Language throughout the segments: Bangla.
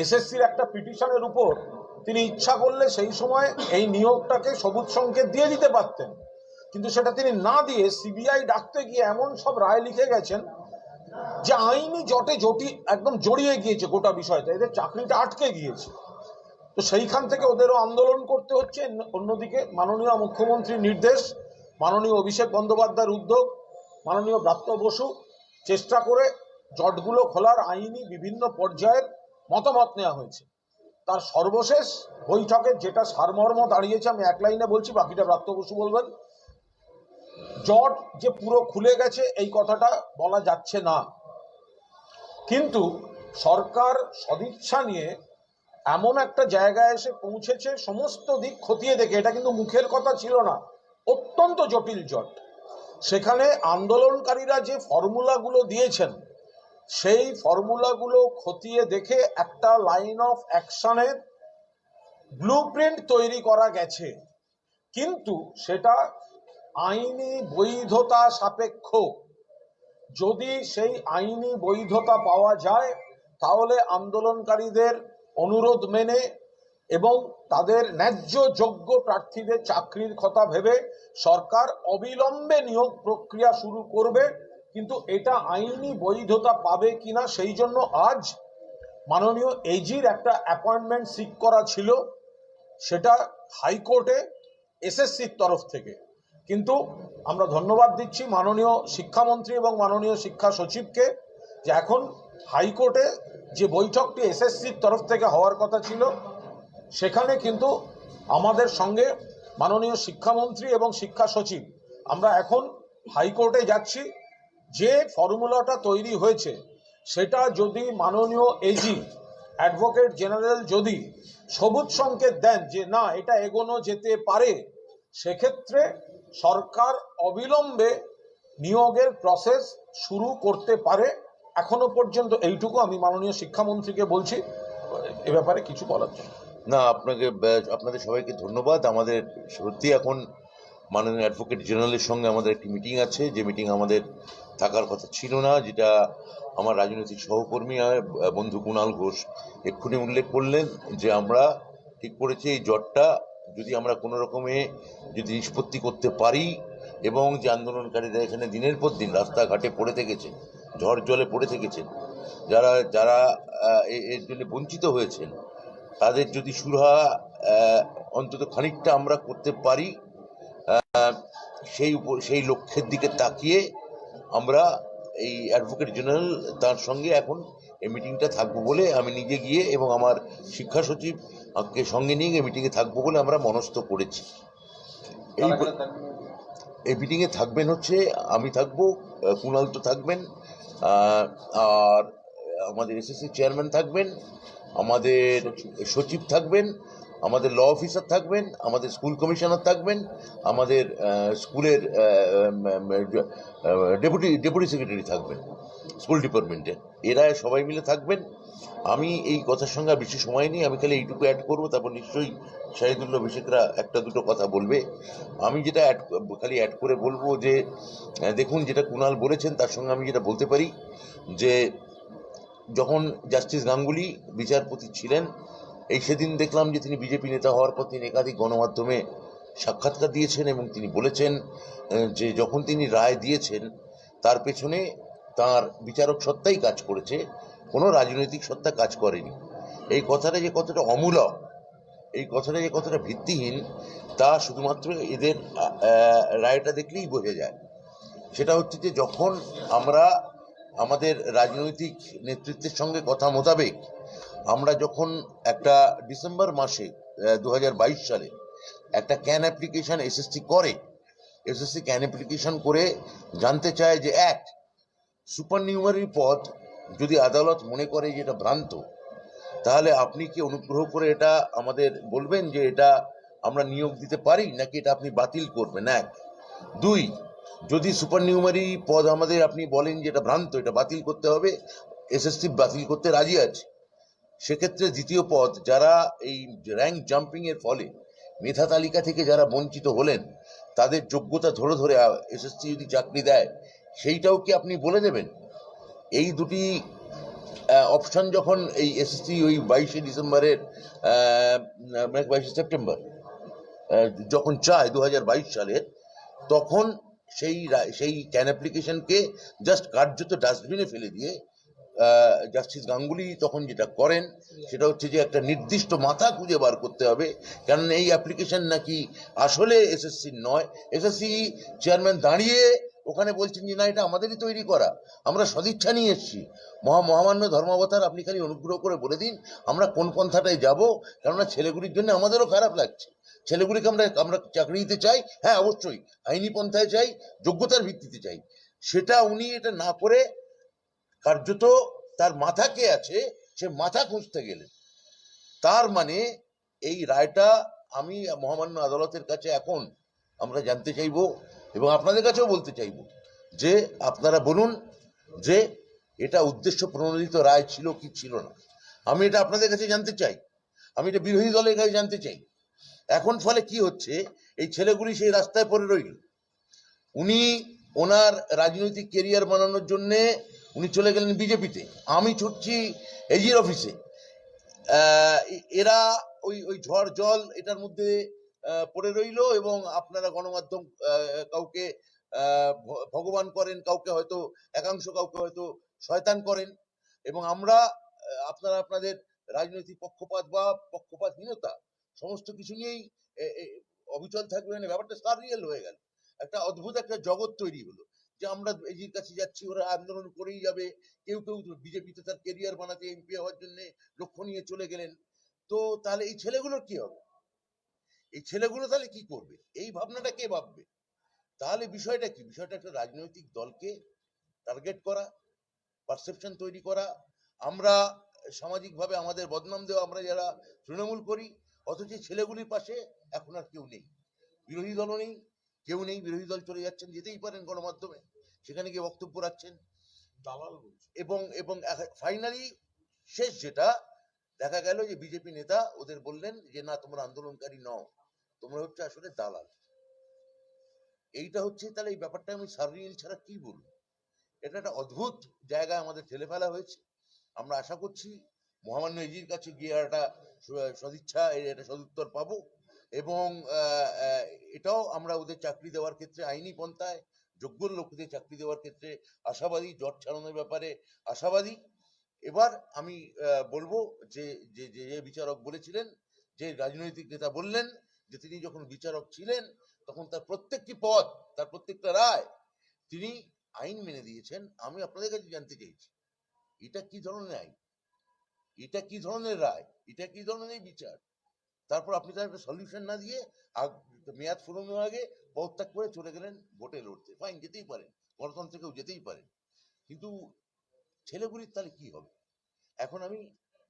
এসএসসির একটা পিটিশনের উপর তিনি ইচ্ছা করলে সেই সময় এই নিয়োগটাকে সবুজ সংকেত দিয়ে দিতে পারতেন। কিন্তু সেটা তিনি না দিয়ে সিবিআই ডাকতে গিয়ে এমন সব রায় লিখে গেছেন যে আইনি জটে জটি একদম জড়িয়ে গিয়েছে গোটা বিষয়টা। এদের চাকরিটা আটকে গিয়েছে। তো সেইখান থেকে ওদেরও আন্দোলন করতে হচ্ছে। অন্যদিকে মাননীয় মুখ্যমন্ত্রীর নির্দেশ, মাননীয় অভিষেক বন্দ্যোপাধ্যায়ের উদ্যোগ, মাননীয় ব্রাত্য বসু চেষ্টা করে জটগুলো খোলার আইনি বিভিন্ন পর্যায়ের মতামত নেওয়া হয়েছে। তার সর্বশেষ বৈঠকে যেটা সারমর্ম দাঁড়িয়েছে, আমি এক লাইনে বলছি, বাকিটা প্রাপ্ত বসু বলবেন। জট যে পুরো খুলে গেছে, এই কথাটা বলা যাচ্ছে না। কিন্তু সরকার সদিচ্ছা নিয়ে এমন একটা জায়গায় এসে পৌঁছেছে, সমস্ত দিক খতিয়ে দেখে। এটা কিন্তু মুখের কথা ছিল না, অত্যন্ত জটিল জট। সেখানে আন্দোলনকারীরা যে ফর্মুলাগুলো দিয়েছেন সেই ফর্মুলাগুলো খতিয়ে দেখে একটা লাইন অফ অ্যাকশনের ব্লু তৈরি করা গেছে। কিন্তু সেটা আইনি বৈধতা সাপেক্ষ। যদি সেই আইনি বৈধতা পাওয়া যায়, তাহলে আন্দোলনকারীদের অনুরোধ মেনে এবং তাদের ন্যায্য যোগ্য প্রার্থীদের চাকরির কথা ভেবে সরকার অবিলম্বে নিয়োগ প্রক্রিয়া শুরু করবে কিন্তু এটা আইনি বৈধতা পাবে কিনা সেই জন্য আজ মাননীয় এজির একটা অ্যাপয়েন্টমেন্ট সিক করা ছিল, সেটা হাইকোর্টে এসএসসির তরফ থেকে। কিন্তু আমরা ধন্যবাদ দিচ্ছি মাননীয় শিক্ষামন্ত্রী এবং মাননীয় শিক্ষা সচিবকে যে এখন হাইকোর্টে যে বৈঠকটি এসএসসির তরফ থেকে হওয়ার কথা ছিল, সেখানে কিন্তু আমাদের সঙ্গে মাননীয় শিক্ষামন্ত্রী এবং শিক্ষা সচিব, আমরা এখন হাইকোর্টে যাচ্ছি। যে ফর্মুলাটা তৈরি হয়েছে, সেটা যদি মাননীয় এজি অ্যাডভোকেট জেনারেল যদি সবুজ সংকেত দেন যে না, এটা এগোনো যেতে পারে, সেক্ষেত্রে সরকার অবিলম্বে নিয়োগের প্রসেস শুরু করতে পারে। এখনও পর্যন্ত এইটুকু আমি মাননীয় শিক্ষামন্ত্রীকে বলছি। এ ব্যাপারে কিছু বলার জন্য। না, আপনাকে, আপনাদের সবাইকে ধন্যবাদ। আমাদের সত্যি এখন মাননীয় অ্যাডভোকেট জেনারেলের সঙ্গে আমাদের একটি মিটিং আছে। যে মিটিং আমাদের থাকার কথা ছিল না, যেটা আমার রাজনৈতিক সহকর্মী বন্ধু কুণাল ঘোষ এক্ষুনি উল্লেখ করলেন যে আমরা ঠিক করেছি এই জটটা। যদি আমরা কোনো রকমে যদি নিষ্পত্তি করতে পারি এবং যে আন্দোলনকারীরা এখানে দিনের পর দিন রাস্তাঘাটে পড়ে থেকেছেন ঝড় জলে পড়ে থেকেছেন যারা যারা এর জন্য বঞ্চিত হয়েছেন, তাদের যদি সুরাহা অন্তত খানিকটা আমরা করতে পারি সেই সেই লক্ষ্যের দিকে তাকিয়ে আমরা এই অ্যাডভোকেট জেনারেল তার সঙ্গে এখন এই মিটিংটা থাকব বলে আমি নিজে গিয়ে এবং আমার শিক্ষা সচিব আমাকে সঙ্গে নিয়ে গিয়ে মিটিংয়ে থাকব বলে আমরা মনস্থ করেছি। এই এই মিটিংয়ে থাকবেন হচ্ছে আমি থাকব কুণাল তো থাকবেন আহ, আর আমাদের এসএসসি চেয়ারম্যান থাকবেন আমাদের সচিব থাকবেন আমাদের ল অফিসার থাকবেন, আমাদের স্কুল কমিশনার থাকবেন, আমাদের স্কুলের ডেপুটি ডেপুটি সেক্রেটারি থাকবেন স্কুল ডিপার্টমেন্টে এরা সবাই মিলে থাকবেন। আমি এই কথার সঙ্গে বেশি সময় নেই, আমি খালি এইটুকু অ্যাড করব, তারপর নিশ্চয়ই শাহিদুল্লাহ বিশেকরা একটা দুটো কথা বলবে। আমি যেটা অ্যাড খালি অ্যাড করে বলব যে দেখুন যেটা কুনাল বলেছেন, তার সঙ্গে আমি যেটা বলতে পারি যে, যখন জাস্টিস গাঙ্গুলি বিচারপতি ছিলেন এই সেদিন দেখলাম যে তিনি বিজেপি নেতা হওয়ার পর তিনি একাধিক গণমাধ্যমে সাক্ষাৎকার দিয়েছেন এবং তিনি বলেছেন যে যখন তিনি রায় দিয়েছেন, তার পেছনে তার বিচারক সত্তাই কাজ করেছে, কোনো রাজনৈতিক সত্তা কাজ করেনি। এই কথাটা যে কতটা অমূলক, এই কথাটা যে কতটা ভিত্তিহীন, তা শুধুমাত্র এদের রায়টা দেখলেই বোঝা যায়। সেটা হচ্ছে যে যখন আমরা আমাদের রাজনৈতিক নেতৃত্বের সঙ্গে কথা মোতাবেক আমরা যখন একটা ডিসেম্বর মাসে দু হাজার বাইশ সালে একটা ক্যান অ্যাপ্লিকেশন এসএসসি করে এসএসসি ক্যান অ্যাপ্লিকেশন করে জানতে চায় যে, এক সুপার নিউমারি পদ যদি আদালত মনে করে যে এটা ভ্রান্ত, তাহলে আপনি কি অনুগ্রহ করে এটা আমাদের বলবেন যে এটা আমরা নিয়োগ দিতে পারি নাকি এটা আপনি বাতিল করবেন? এক। দুই, যদি সুপার নিউমারি পদ আমাদের আপনি বলেন যে এটা ভ্রান্ত, এটা বাতিল করতে হবে এসএসসি বাতিল করতে রাজি আছে। সেক্ষেত্রে দ্বিতীয় পদ, যারা এই র্যাঙ্ক জাম্পিং এর ফলে মেধা তালিকা থেকে যারা বঞ্চিত হলেন, তাদের যোগ্যতা ধরে ধরে এসএসসি যদি চাকরি দেয়, সেইটাও কি আপনি বলে দেবেন? এই দুটি অপশন যখন এই এসএসসি ওই বাইশে ডিসেম্বরের মানে বাইশে সেপ্টেম্বর যখন চায় দু বাইশ সালের তখন সেই সেই ক্যান অ্যাপ্লিকেশনকে জাস্ট কার্যত ডাস্টবিনে ফেলে দিয়ে জাস্টিস গাঙ্গুলি তখন যেটা করেন, সেটা হচ্ছে যে একটা নির্দিষ্ট মাথা খুঁজে বার করতে হবে। কারণ এই অ্যাপ্লিকেশন নাকি আসলে এসএসসি নয়। এসএসসি চেয়ারম্যান দাঁড়িয়ে ওখানে বলছেন যে, না, এটা আমাদেরই তৈরি করা। আমরা সদিচ্ছা নিয়ে এসেছি। মহা, মহামান্য ধর্মাবতার, আপনি খালি অনুগ্রহ করে বলে দিন, আমরা কোন পন্থাটায় যাব। কেননা ছেলেগুলির জন্য আমাদেরও খারাপ লাগছে। ছেলেগুলিকে আমরা আমরা চাকরি দিতে চাই? হ্যাঁ অবশ্যই। আইনি পন্থায় চাই, যোগ্যতার ভিত্তিতে চাই। সেটা উনি এটা না করে কার্যত তার মাথা কে আছে, সে মাথা খুঁজতে গেলেন। তার মানে এই রায়টা আমি মহামান্য আদালতের কাছে এখন আমরা জানতে চাইব এবং আপনাদের কাছেও বলতে চাইব যে আপনারা বলুন যে এটা উদ্দেশ্য প্রণোদিত রায় ছিল কি ছিল না। আমি এটা আপনাদের কাছে জানতে চাই। আমি এটা বিরোধী দলের কাছে জানতে চাই। এখন ফলে কি হচ্ছে, এই ছেলেগুলি সেই রাস্তায় পড়ে রইল। উনি ওনার রাজনৈতিক কেরিয়ার বানানোর জন্যে উনি চলে গেলেন বিজেপিতে। আমি ছুটছি এজির অফিসে। এরা ওই ওই ঝড় জল এটার মধ্যে পড়ে রইল এবং আপনারা গণমাধ্যম কাউকে ভগবান করেন, কাউকে হয়তো, একাংশ কাউকে হয়তো শয়তান করেন এবং আমরা আপনারা আপনাদের রাজনৈতিক পক্ষপাত বা পক্ষপাতহীনতা সমস্ত কিছু নিয়েই অবিচল থাকবেন। ব্যাপারটা সারিয়াল হয়ে গেল। একটা অদ্ভুত একটা জগৎ তৈরি হলো। যে আমরা এজির কাছে যাচ্ছি, ওরা আন্দোলন করেই যাবে। কেউ কেউ বিজেপিতে তার কেরিয়ার বানাতে এমপি হওয়ার জন্য লক্ষ্য নিয়ে চলে গেলেন। তো তাহলে এই ছেলেগুলোর কি হবে? এই ছেলেগুলো তাহলে কি করবে? এই ভাবনাটা কে ভাববে? তাহলে বিষয়টা কি? বিষয়টা একটা রাজনৈতিক দলকে টার্গেট করা পারসেপশন তৈরি করা। আমরা সামাজিকভাবে আমাদের বদনাম দেওয়া আমরা যারা তৃণমূল করি, অথচ ছেলেগুলির পাশে এখন আর কেউ নেই। বিরোধী দলও নেই, কেউ নেই, বিরোধী দল চলে যাচ্ছেন, যেতেই পারেন গণমাধ্যমে। সেখানে গিয়ে বক্তব্য রাখছেন। দালাল এবং এবং ফাইনালি শেষ যেটা দেখা গেল যে বিজেপি নেতা ওদের বললেন যে না তোমরা আন্দোলনকারী নও তোমরা হচ্ছে আসলে দালাল। এইটা হচ্ছে তাহলে এই ব্যাপারটা আমি সার্রিয়াল ছাড়া কি বলব? এটা একটা অদ্ভুত জায়গায় আমাদের ঠেলে ফেলা হয়েছে। আমরা আশা করছি মহামান্য এজির কাছে গিয়ে একটা সদিচ্ছা একটা সদুত্তর পাবো। এবং এটাও আমরা ওদের চাকরি দেওয়ার ক্ষেত্রে আইনি পন্থায় যোগ্য লোকদের চাকরি দেওয়ার ক্ষেত্রে আশাবাদী, জট ছাড়ানোর ব্যাপারে আশাবাদী। এবার আমি বলব যে যে যে বিচারক বলেছিলেন, যে রাজনৈতিক নেতা বললেন যে, তিনি যখন বিচারক ছিলেন, তখন তার প্রত্যেকটি পদ, তার প্রত্যেকটা রায় তিনি আইন মেনে দিয়েছেন। আমি আপনাদের কাছে জানতে চাইছি, এটা কি ধরনের আইন? এটা কি ধরনের রায়? এটা কি ধরনের বিচার? তারপর আপনি তার একটা সলিউশন না দিয়ে মেয়াদ ফুরোনোর আগে পদত্যাগ করে চলে গেলেন ভোটে লড়তে। ফাইন যেতেই পারেন গণতন্ত্রে কেউ যেতেই পারেন। কিন্তু ছেলেগুলির তাহলে কি হবে? এখন আমি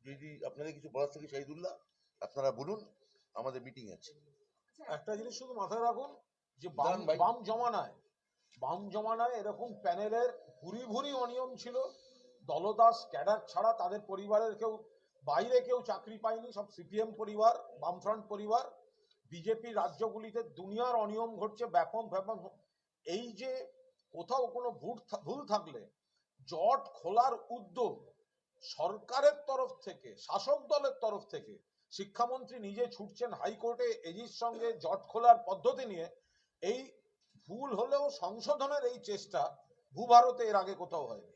যদি আপনাদের কিছু বলার থেকে শাহিদুল্লাহ আপনারা বলুন আমাদের মিটিং আছে। একটা জিনিস শুধু মাথায় রাখুন যে বাম। বাম জমানায় বাম জমানায় এরকম প্যানেলের ভুরি ভুরি অনিয়ম ছিল। দলদাস ক্যাডার ছাড়া তাদের পরিবারের কেউ বাইরে কেউ চাকরি পায়নি সব সিপিএম পরিবার বামফ্রন্ট পরিবার। বিজেপি রাজ্যগুলিতে দুনিয়ার অনিয়ম ঘটছে, ব্যাপক ব্যাপক। এই যে কোথাও কোনো ভুল থাকলে জট খোলার উদ্যোগ সরকারের তরফ থেকে, শাসক দলের তরফ থেকে, শিক্ষামন্ত্রী নিজে ছুটছেন হাইকোর্টে এজির সঙ্গে জট খোলার পদ্ধতি নিয়ে, এই ভুল হলেও সংশোধনের এই চেষ্টা ভূভারতে এর আগে কোথাও হয়নি।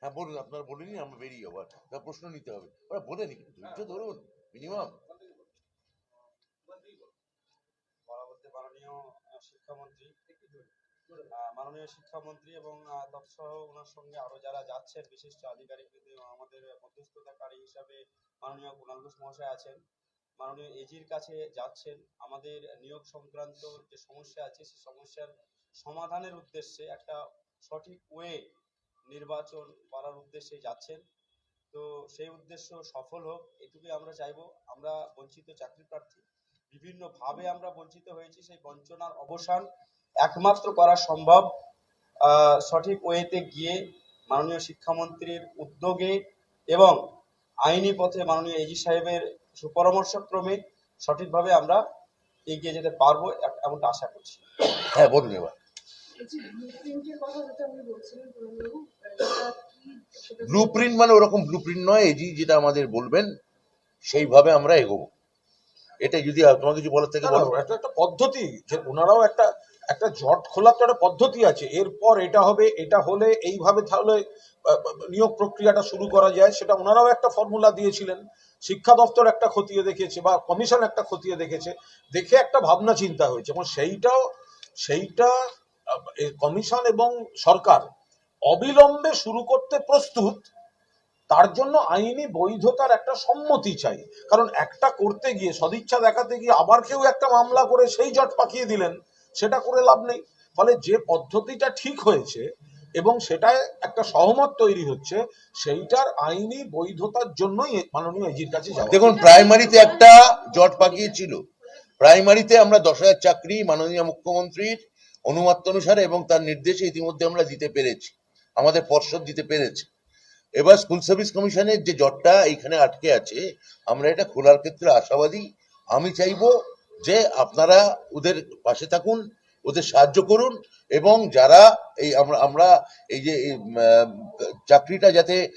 হ্যাঁ বলুন, আপনারা বলেনি আমরা বেরিয়ে যাব। প্রশ্ন নিতে হবে। ওরা বলেনি ধৈর্য ধরুন মিনিমাম মাননীয় শিক্ষামন্ত্রী মাননীয় শিক্ষামন্ত্রী এবং তৎসহ ওনার সঙ্গে আরও যারা যাচ্ছেন, বিশিষ্ট আধিকারিক আমাদের মধ্যস্থতাকারী হিসাবে মাননীয় কুণাল ঘোষ মহাশয় আছেন, মাননীয় এজির কাছে যাচ্ছেন। আমাদের নিয়োগ সংক্রান্ত যে সমস্যা আছে সেই সমস্যার সমাধানের উদ্দেশ্যে একটা সঠিক ওয়ে নির্বাচন করার উদ্দেশ্যে যাচ্ছেন। তো সেই উদ্দেশ্য সফল হোক, এটুকুই আমরা চাইব। আমরা বঞ্চিত চাকরি প্রার্থী। বিভিন্নভাবে আমরা বঞ্চিত হয়েছি সেই বঞ্চনার অবসান একমাত্র করা সম্ভব। আহ, সঠিক ওয়েতে গিয়ে মাননীয় শিক্ষামন্ত্রীর উদ্যোগে এবং আইনি পথে মাননীয় এজি সাহেবের সুপরামর্শক্রমে সঠিকভাবে আমরা এগিয়ে যেতে পারব এমনটা আশা করছি। হ্যাঁ বলুন এবার। কি ব্লু প্রিন্ট মানে ওরকম ব্লু প্রিন্ট নয় এজি যেটা আমাদের বলবেন সেইভাবে আমরা এগোবো। এটা যদি তোমার কিছু বলার থেকে বলো। একটা একটা পদ্ধতি। যে ওনারাও একটা একটা জট খোলার তো একটা পদ্ধতি আছে। এরপর এটা হবে এটা হলে এইভাবে তাহলে নিয়োগ প্রক্রিয়াটা শুরু করা যায়। সেটা ওনারাও একটা ফর্মুলা দিয়েছিলেন। শিক্ষা দপ্তর একটা খতিয়ে দেখেছে বা কমিশন একটা খতিয়ে দেখেছে। দেখে একটা ভাবনা চিন্তা হয়েছে। এবং সেইটাও সেইটা কমিশন এবং সরকার অবিলম্বে শুরু করতে প্রস্তুত। তার জন্য আইনি বৈধতার একটা সম্মতি চাই। কারণ একটা করতে গিয়ে সদিচ্ছা দেখাতে গিয়ে আবার কেউ একটা মামলা করে সেই জট পাকিয়ে দিলেন সেটা করে লাভ নেই। ফলে যে পদ্ধতিটা ঠিক হয়েছে এবং সেটায় একটা সহমত তৈরি হচ্ছে সেইটার আইনি বৈধতার জন্যই মাননীয় এজির কাছে যাওয়া দেখুন প্রাইমারিতে একটা জট পাকিয়েছিল। প্রাইমারিতে আমরা দশ হাজার চাকরি মাননীয় মুখ্যমন্ত্রীর অনুমত অনুসারে এবং তার নির্দেশে ইতিমধ্যে আমরা দিতে পেরেছি। আমাদের পর্ষদ দিতে পেরেছে। এবার স্কুল সার্ভিস কমিশনের যে জটটা এইখানে আটকে আছে, আমরা এটা খোলার ক্ষেত্রে আশাবাদী। আমি চাইব যে আপনারা ওদের পাশে থাকুন, ওদের সাহায্য করুন এবং যারা এই আমরা আমরা এই যে চাকরিটা যাতে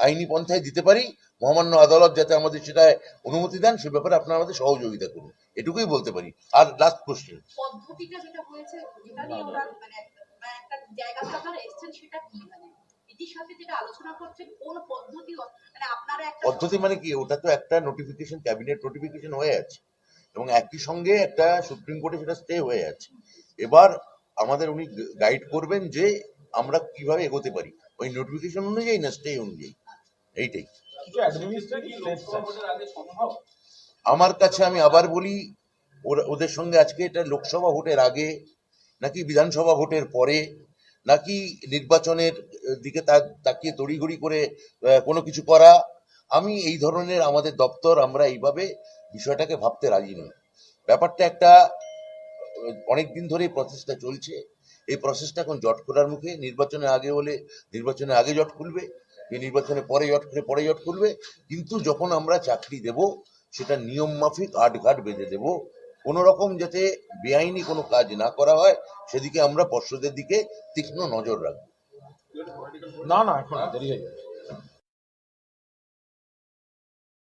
আইনি পন্থায় দিতে পারি, মহামান্য আদালত যাতে আমাদের সেটায় অনুমতি দেন, সে ব্যাপারে আপনারা আমাদের সহযোগিতা করুন। এটুকুই বলতে পারি। আর লাস্ট কোশ্চেন পদ্ধতিটা যেটা হয়েছে যেটা নিয়ে ওরা মানে একটা- মানে জায়গা এসেছেন, সেটা কি মানে? এটির সাথে যেটা আলোচনা করছেন কোন পদ্ধতি মানে আপনারা একটা পদ্ধতি মানে কি? ওটা তো একটা নোটিফিকেশন ক্যাবিনেট নোটিফিকেশন হয়ে আছে। এবং একই সঙ্গে একটা সুপ্রিম কোর্টে সেটা স্টে হয়ে আছে। এবার আমাদের উনি গাইড করবেন যে আমরা কীভাবে এগোতে পারি। ওই নোটিফিকেশন অনুযায়ী না স্টে অনুযায়ী? এইটাই। আমার কাছে আমি আবার বলি ওরা- ওদের সঙ্গে আজকে এটা লোকসভা ভোটের আগে নাকি বিধানসভা ভোটের পরে নাকি নির্বাচনের দিকে তাকিয়ে তড়িঘড়ি করে কোনো কিছু করা? আমি এই ধরনের আমাদের দপ্তর আমরা এইভাবে বিষয়টাকে ভাবতে রাজি নই। ব্যাপারটা একটা অনেক দিন ধরে প্রসেসটা চলছে। এই প্রসেসটা এখন জট খোলার মুখে। নির্বাচনের আগে হলে নির্বাচনের আগে জট খুলবে, এই নির্বাচনের পরে জট খুলে, পরে জট খুলবে। কিন্তু যখন আমরা চাকরি দেব, সেটা নিয়ম মাফিক আটঘাট বেঁধে দেব। কোনো রকম যাতে বেআইনি কোনো কাজ না করা হয়, সেদিকে আমরা পর্ষদের দিকে তীক্ষ্ণ নজর রাখব। না না, এখন দেরি হয়ে যাবে